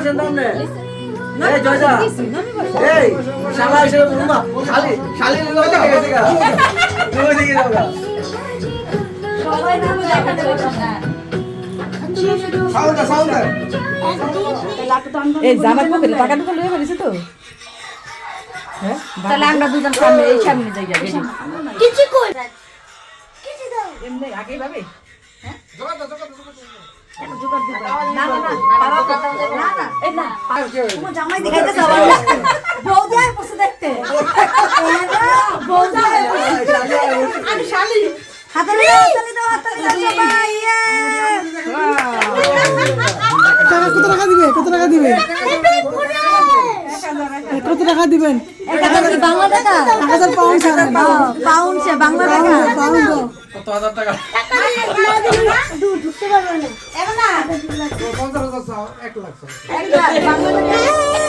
বসেন সামনে এই জয়দা। এই শালা হিসেবে বলুন না শালি শালি লোক গেছে গা। তুমি দেখে যাও গা। সবাই নামে দেখাতে পারছি না সাউন্ড সাউন্ড এই জামার পকেটে টাকা ঢুকে লয়ে ফেলেছে তো। তাহলে আমরা দুজন সামনে এই সামনে যাই কিছু কই কিছু দাও এমনি আগেই ভাবে। জামাই দেখাইতে যাবা। বৌদি আর বসে দেখতে। বৌদি আমি শালি। হাতালি দাও হাতালি দাও হাতালি দাও সবাই টাকা কত টাকা দিবে? কত টাকা দিবে? কত টাকা দিবেন? বাংলা টাকা? এক হাজার পাউন্ড পাউন্ড বাংলা টাকা। পাউন্ড। হাজার টাকা এক ঢুকতে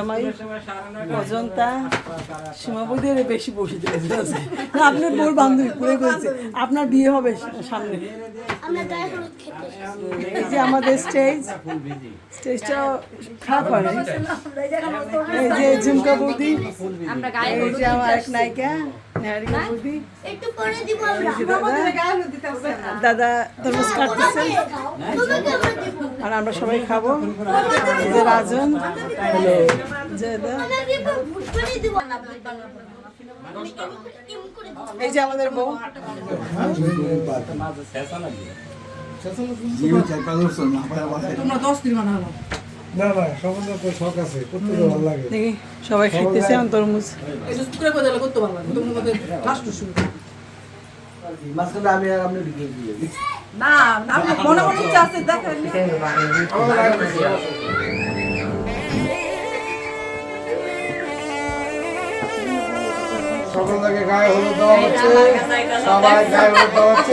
জামাই অজন্তা সীমাবুদের বেশি বসে দিয়েছে না, আপনার বোর বান্ধবী পুরে করেছে। আপনার বিয়ে হবে সামনে। এই যে আমাদের স্টেজ স্টেজটা খারাপ হয় এই যে ঝুমকা বৌদি এই যে আমার এক নায়িকা। দাদা তরমুজ কাটতেছে। আর আমরা সবাই খাব। যে রাজন। এই যে আমাদের বউ। তোমরা 10 দিন বানাবো না না সম্বন্ধে তো শখ আছে করতে তো ভালো লাগে দেখি সবাই খাইতেছে তরমুজ এই যে করে করে করতে পারবা না তোমরা মধ্যে লাস্ট শুরু মাঝখানে আমি আর আপনি ঢুকে দিয়ে দিই না মনে মনে ইচ্ছা আছে দেখেন সকল থেকে গায়ে হলুদ দেওয়া হচ্ছে সবাই গায়ে হলুদ দেওয়া হচ্ছে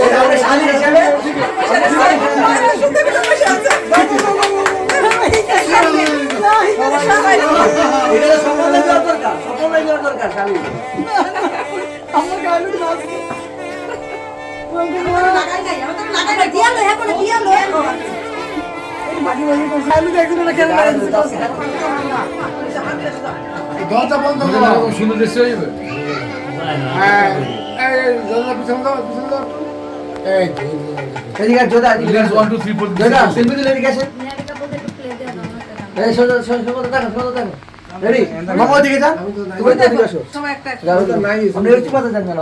দরজা বন্ধ করো সুন্দর হ্যাঁ জোদা এদিকে Yes, আয়। one, two, three, four, জোদা দিলে এদিকে আসেন এই দেখো রেডি মামা ওদিকে যান। তুমি এদিকে আসো সবাই একটা যাও। আপনি ওই চিপাতে যান না